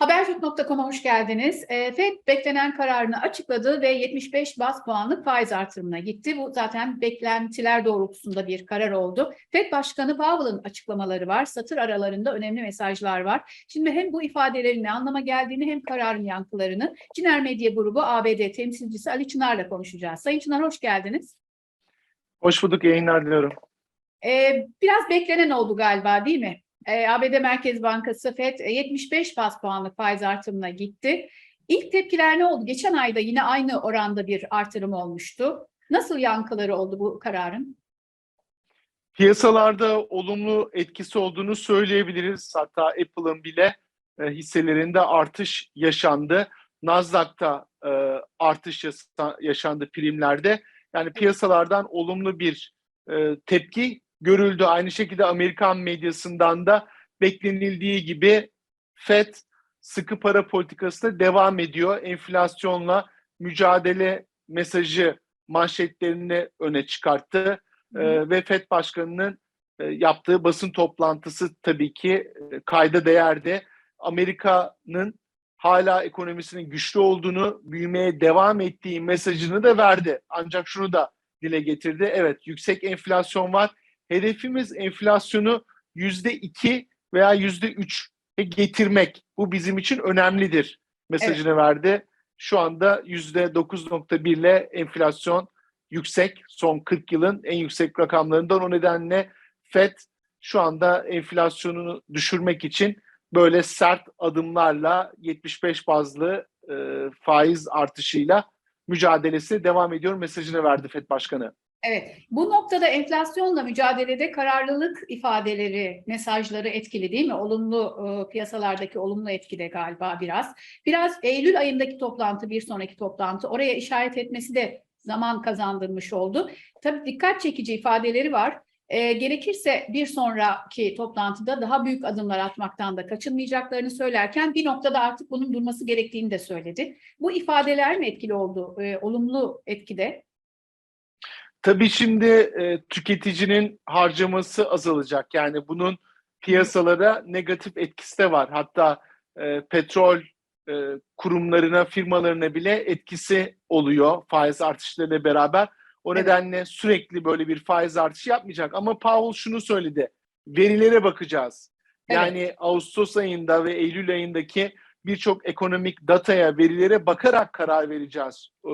Habertürk.com'a hoş geldiniz. E, FED beklenen kararını açıkladı ve 75 bas puanlık faiz artırımına gitti. Bu zaten beklentiler doğrultusunda bir karar oldu. FED Başkanı Powell'ın açıklamaları var. Satır aralarında önemli mesajlar var. Şimdi hem bu ifadelerin ne anlama geldiğini hem kararın yankılarını Ciner Medya Grubu ABD temsilcisi Ali Çınar'la konuşacağız. Sayın Çınar hoş geldiniz. Hoş bulduk, yayınlar diliyorum. E, biraz beklenen oldu galiba değil mi? E, ABD Merkez Bankası FED e, 75 bas puanlık faiz artırımına gitti. İlk tepkiler ne oldu? Geçen ayda yine aynı oranda bir artırım olmuştu. Nasıl yankıları oldu bu kararın? Piyasalarda olumlu etkisi olduğunu söyleyebiliriz. Hatta Apple'ın bile e, hisselerinde artış yaşandı. Nasdaq'ta e, artış yaşandı primlerde. Yani piyasalardan olumlu bir e, tepki görüldü. Aynı şekilde Amerikan medyasından da beklenildiği gibi FED sıkı para politikasına devam ediyor. Enflasyonla mücadele mesajı manşetlerini öne çıkarttı. Ee, ve FED Başkanı'nın e, yaptığı basın toplantısı tabii ki e, kayda değerdi. Amerika'nın hala ekonomisinin güçlü olduğunu, büyümeye devam ettiği mesajını da verdi. Ancak şunu da dile getirdi. Evet yüksek enflasyon var. Hedefimiz enflasyonu yüzde iki veya yüzde üç getirmek. Bu bizim için önemlidir mesajını verdi. Şu anda yüzde 9.1 ile enflasyon yüksek. Son 40 yılın en yüksek rakamlarından. O nedenle FED şu anda enflasyonunu düşürmek için böyle sert adımlarla 75 bazlı e, faiz artışıyla mücadelesi devam ediyor mesajını verdi FED Başkanı. Evet, bu noktada enflasyonla mücadelede kararlılık ifadeleri, mesajları etkili değil mi? Olumlu e, piyasalardaki olumlu etkide galiba biraz. Biraz Eylül ayındaki toplantı, bir sonraki toplantı oraya işaret etmesi de zaman kazandırmış oldu. Tabii dikkat çekici ifadeleri var. E, gerekirse bir sonraki toplantıda daha büyük adımlar atmaktan da kaçınmayacaklarını söylerken bir noktada artık bunun durması gerektiğini de söyledi. Bu ifadeler mi etkili oldu, e, olumlu etkide? Tabii şimdi e, tüketicinin harcaması azalacak. Yani bunun piyasalara negatif etkisi de var. Hatta e, petrol e, kurumlarına, firmalarına bile etkisi oluyor faiz artışlarıyla beraber. O Evet. nedenle sürekli böyle bir faiz artışı yapmayacak. Ama Powell şunu söyledi. Verilere bakacağız. Yani Ağustos ayında ve Eylül ayındaki birçok ekonomik dataya, verilere bakarak karar vereceğiz. E,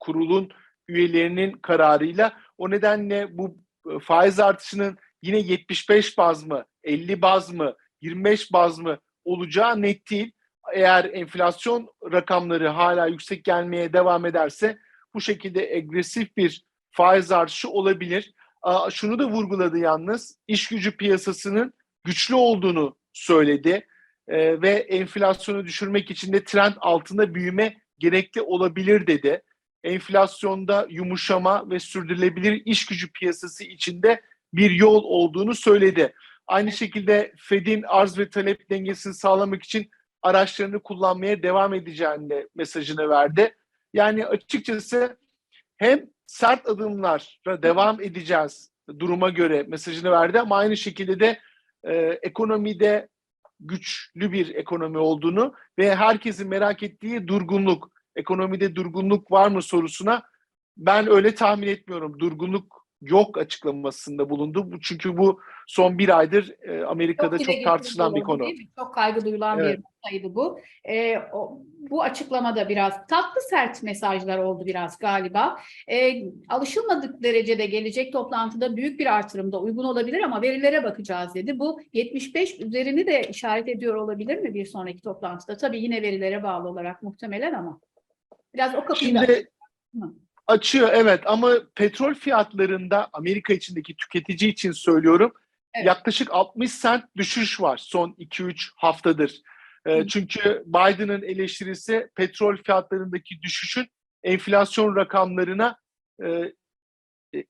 kurulun üyelerinin kararıyla. O nedenle bu e, faiz artışının yine 75 baz mı, 50 baz mı, 25 baz mı olacağı net değil. Eğer enflasyon rakamları hala yüksek gelmeye devam ederse bu şekilde agresif bir faiz artışı olabilir. Şunu da vurguladı yalnız, iş gücü piyasasının güçlü olduğunu söyledi Ee, ve enflasyonu düşürmek için de trend altında büyüme gerekli olabilir dedi enflasyonda yumuşama ve sürdürülebilir iş gücü piyasası içinde bir yol olduğunu söyledi. Aynı şekilde Fed'in arz ve talep dengesini sağlamak için araçlarını kullanmaya devam edeceğini de mesajını verdi. Yani açıkçası hem sert adımlara devam edeceğiz duruma göre mesajını verdi ama aynı şekilde de e, ekonomide güçlü bir ekonomi olduğunu ve herkesin merak ettiği durgunluk, ekonomide durgunluk var mı sorusuna ben öyle tahmin etmiyorum. Durgunluk yok açıklamasında bulundu. Bu- Çünkü bu son bir aydır e, Amerika'da çok, getirici tartışılan bir konu. Çok kaygı duyulan Evet. bir noktaydı bu. Ee, o- bu açıklamada biraz tatlı sert mesajlar oldu biraz galiba. Ee, alışılmadık derecede gelecek toplantıda büyük bir artırımda uygun olabilir ama verilere bakacağız dedi. Bu 75 üzerini de işaret ediyor olabilir mi bir sonraki toplantıda? Tabii yine verilere bağlı olarak muhtemelen ama biraz o kapıyı Şimdi açıyor evet ama petrol fiyatlarında Amerika içindeki tüketici için söylüyorum Evet. yaklaşık 60 sent düşüş var son 2-3 haftadır. E, Hı. çünkü Biden'ın eleştirisi petrol fiyatlarındaki düşüşün enflasyon rakamlarına e,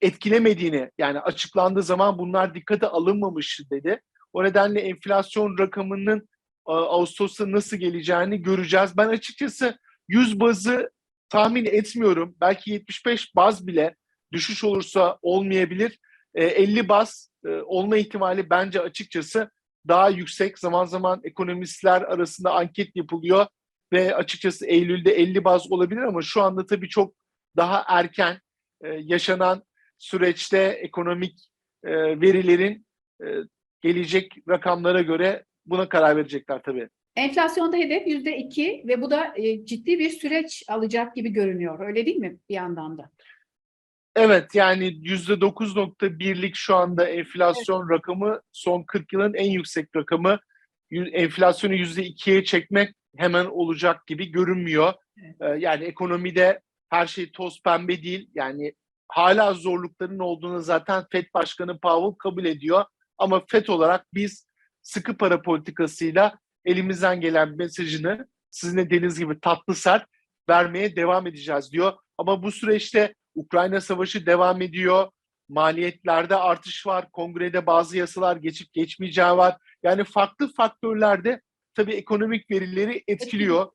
etkilemediğini yani açıklandığı zaman bunlar dikkate alınmamış dedi. O nedenle enflasyon rakamının e, Ağustos'ta nasıl geleceğini göreceğiz. Ben açıkçası 100 bazı tahmin etmiyorum. Belki 75 baz bile düşüş olursa olmayabilir. E, 50 baz e, olma ihtimali bence açıkçası daha yüksek. Zaman zaman ekonomistler arasında anket yapılıyor ve açıkçası Eylül'de 50 baz olabilir ama şu anda tabii çok daha erken e, yaşanan süreçte ekonomik e, verilerin e, gelecek rakamlara göre buna karar verecekler tabii. Enflasyonda hedef yüzde iki ve bu da e, ciddi bir süreç alacak gibi görünüyor. Öyle değil mi bir yandan da? Evet yani %9.1'lik şu anda enflasyon rakamı son 40 yılın en yüksek rakamı. Enflasyonu %2'ye çekmek hemen olacak gibi görünmüyor. Evet. Ee, Yani ekonomide her şey toz pembe değil. Yani hala zorlukların olduğunu zaten FED Başkanı Powell kabul ediyor. Ama FED olarak biz sıkı para politikasıyla elimizden gelen mesajını sizin de dediğiniz gibi tatlı sert vermeye devam edeceğiz diyor. Ama bu süreçte Ukrayna Savaşı devam ediyor. Maliyetlerde artış var. Kongrede bazı yasalar geçip geçmeyeceği var. Yani farklı faktörlerde tabii ekonomik verileri etkiliyor.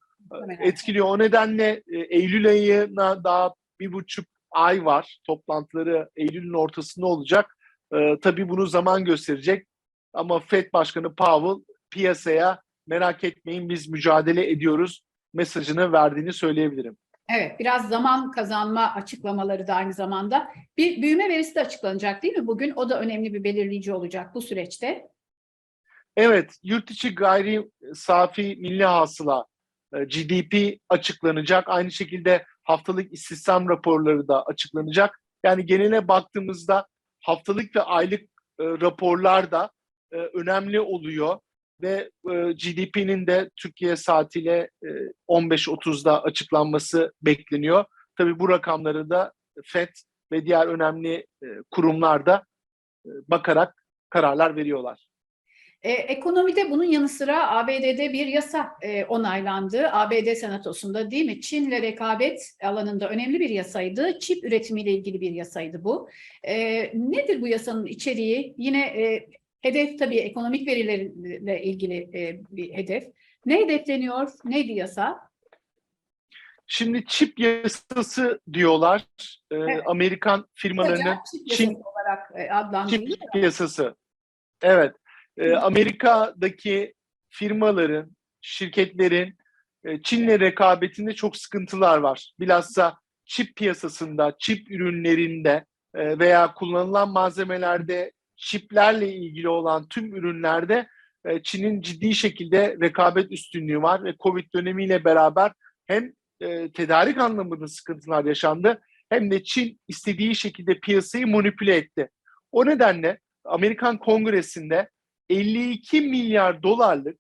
Etkiliyor. O nedenle e, Eylül ayına daha bir buçuk ay var. Toplantıları Eylül'ün ortasında olacak. E, tabii bunu zaman gösterecek. Ama FED Başkanı Powell piyasaya merak etmeyin biz mücadele ediyoruz mesajını verdiğini söyleyebilirim. Evet, biraz zaman kazanma açıklamaları da aynı zamanda. Bir büyüme verisi de açıklanacak değil mi bugün? O da önemli bir belirleyici olacak bu süreçte. Evet, yurt içi gayri safi milli hasıla e, GDP açıklanacak. Aynı şekilde haftalık istihdam raporları da açıklanacak. Yani genele baktığımızda haftalık ve aylık e, raporlar da e, önemli oluyor ve e, GDP'nin de Türkiye saatiyle e, 15.30'da açıklanması bekleniyor. Tabii bu rakamları da FED ve diğer önemli e, kurumlar da e, bakarak kararlar veriyorlar. Ee, ekonomide bunun yanı sıra ABD'de bir yasa e, onaylandı. ABD Senatosu'nda değil mi? Çin'le rekabet alanında önemli bir yasaydı. Çip üretimiyle ilgili bir yasaydı bu. Ee, nedir bu yasanın içeriği? Yine e, hedef tabii ekonomik verilerle ilgili e, bir hedef. Ne hedefleniyor? Neydi yasa? Şimdi çip yasası diyorlar. Ee, Evet. Amerikan firmalarının çip Çin- yasası olarak e, adlandırılıyor. çip yasası. Evet. Amerika'daki firmaların, şirketlerin e, Çin'le rekabetinde çok sıkıntılar var. Bilhassa çip piyasasında, çip ürünlerinde e, veya kullanılan malzemelerde çiplerle ilgili olan tüm ürünlerde e, Çin'in ciddi şekilde rekabet üstünlüğü var ve Covid dönemiyle beraber hem e, tedarik anlamında sıkıntılar yaşandı hem de Çin istediği şekilde piyasayı manipüle etti. O nedenle Amerikan Kongresi'nde 52 milyar dolarlık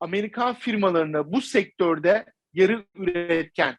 Amerikan firmalarına bu sektörde yarı üretken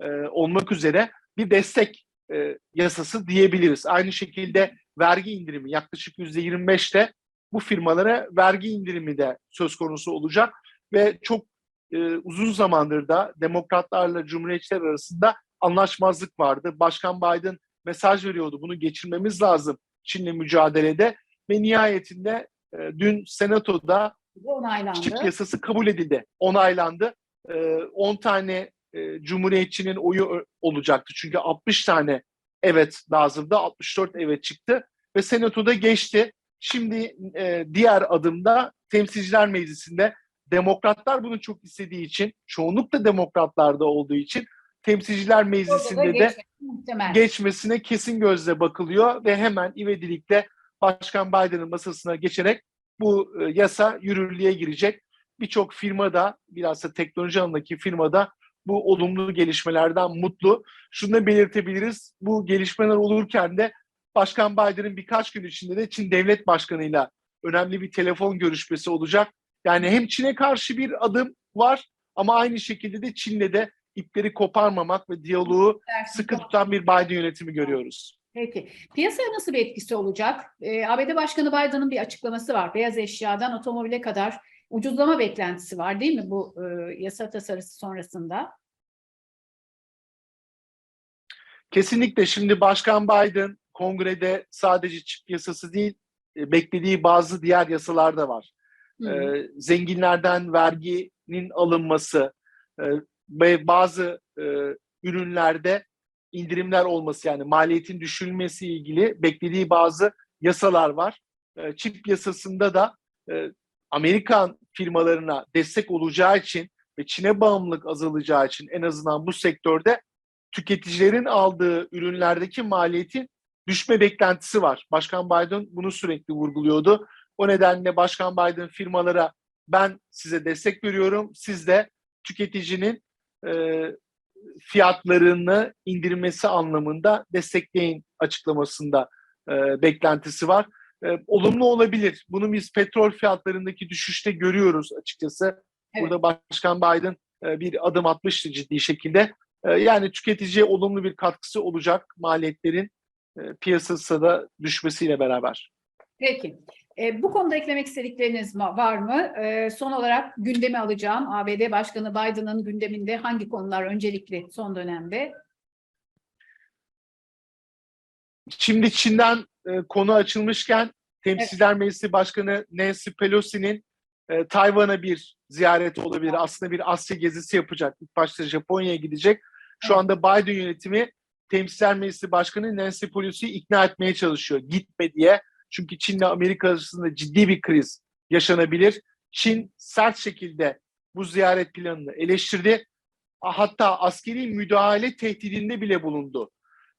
e, olmak üzere bir destek e, yasası diyebiliriz. Aynı şekilde vergi indirimi yaklaşık %25'te bu firmalara vergi indirimi de söz konusu olacak ve çok e, uzun zamandır da demokratlarla cumhuriyetçiler arasında anlaşmazlık vardı. Başkan Biden mesaj veriyordu bunu geçirmemiz lazım Çin'le mücadelede ve nihayetinde e, dün senatoda Bu onaylandı. çip yasası kabul edildi, onaylandı. E, 10 tane e, cumhuriyetçinin oyu ö- olacaktı çünkü 60 tane evet lazımdı, 64 evet çıktı ve senatoda geçti. Şimdi e, diğer adımda temsilciler meclisinde demokratlar bunu çok istediği için, çoğunlukla demokratlarda olduğu için temsilciler da meclisinde de geçmesi muhtemel. geçmesine kesin gözle bakılıyor ve hemen ivedilikle Başkan Biden'ın masasına geçerek bu e, yasa yürürlüğe girecek. Birçok firmada, bilhassa teknoloji alanındaki firmada bu olumlu gelişmelerden mutlu. Şunu da belirtebiliriz, bu gelişmeler olurken de Başkan Biden'ın birkaç gün içinde de Çin Devlet Başkanı'yla önemli bir telefon görüşmesi olacak. Yani hem Çin'e karşı bir adım var ama aynı şekilde de Çin'le de ipleri koparmamak ve diyaloğu sıkı tutan bir Biden yönetimi görüyoruz. Peki. Piyasaya nasıl bir etkisi olacak? Ee, ABD Başkanı Biden'ın bir açıklaması var. Beyaz eşyadan otomobile kadar ucuzlama beklentisi var değil mi bu e, yasa tasarısı sonrasında? Kesinlikle şimdi Başkan Biden kongrede sadece çip yasası değil e, beklediği bazı diğer yasalar da var. Hı. Ee, zenginlerden verginin alınması e, ve bazı e, ürünlerde indirimler olması yani maliyetin düşürülmesi ilgili beklediği bazı yasalar var. E, çip yasasında da e, Amerikan firmalarına destek olacağı için ve Çin'e bağımlılık azalacağı için en azından bu sektörde tüketicilerin aldığı ürünlerdeki maliyetin düşme beklentisi var. Başkan Biden bunu sürekli vurguluyordu. O nedenle Başkan Biden firmalara ben size destek veriyorum. Siz de tüketicinin e, fiyatlarını indirmesi anlamında destekleyin açıklamasında e, beklentisi var. E, olumlu olabilir. Bunu biz petrol fiyatlarındaki düşüşte görüyoruz açıkçası. Evet. Burada Başkan Biden e, bir adım atmıştı ciddi şekilde. E, yani tüketiciye olumlu bir katkısı olacak maliyetlerin e, piyasası da düşmesiyle beraber. Peki. E, bu konuda eklemek istedikleriniz var mı? E, son olarak gündeme alacağım. ABD Başkanı Biden'ın gündeminde hangi konular öncelikli son dönemde? Şimdi Çin'den e, konu açılmışken Temsilciler Meclisi Başkanı Nancy Pelosi'nin e, Tayvan'a bir ziyareti olabilir. Aslında bir Asya gezisi yapacak. İlk başta Japonya'ya gidecek. Şu anda Biden yönetimi Temsilciler Meclisi Başkanı Nancy Pelosi'yi ikna etmeye çalışıyor. Gitme diye. Çünkü Çin'le Amerika arasında ciddi bir kriz yaşanabilir. Çin sert şekilde bu ziyaret planını eleştirdi. Hatta askeri müdahale tehdidinde bile bulundu.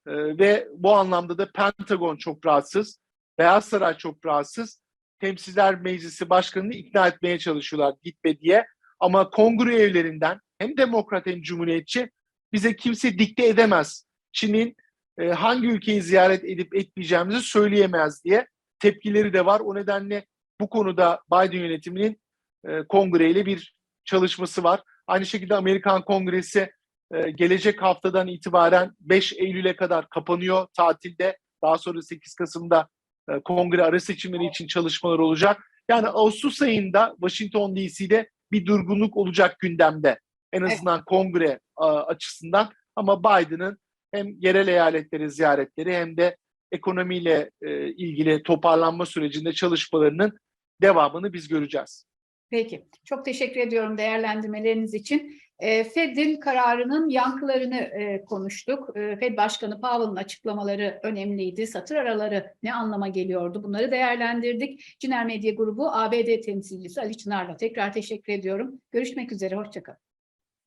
Ee, ve bu anlamda da Pentagon çok rahatsız, Beyaz Saray çok rahatsız. Temsilciler Meclisi Başkanı'nı ikna etmeye çalışıyorlar gitme diye. Ama kongre üyelerinden hem demokrat hem cumhuriyetçi bize kimse dikte edemez. Çin'in e, hangi ülkeyi ziyaret edip etmeyeceğimizi söyleyemez diye tepkileri de var. O nedenle bu konuda Biden yönetiminin e, kongreyle bir çalışması var. Aynı şekilde Amerikan Kongresi e, gelecek haftadan itibaren 5 Eylül'e kadar kapanıyor tatilde. Daha sonra 8 Kasım'da e, kongre ara seçimleri için çalışmalar olacak. Yani Ağustos ayında Washington DC'de bir durgunluk olacak gündemde. En Evet. azından kongre a, açısından ama Biden'ın hem yerel eyaletleri ziyaretleri hem de ekonomiyle e, ilgili toparlanma sürecinde çalışmalarının devamını biz göreceğiz. Peki. Çok teşekkür ediyorum değerlendirmeleriniz için. E, Fed'in kararının yankılarını e, konuştuk. E, Fed Başkanı Powell'ın açıklamaları önemliydi. Satır araları ne anlama geliyordu? Bunları değerlendirdik. Ciner Medya Grubu ABD temsilcisi Ali Çınar'la tekrar teşekkür ediyorum. Görüşmek üzere. Hoşçakalın.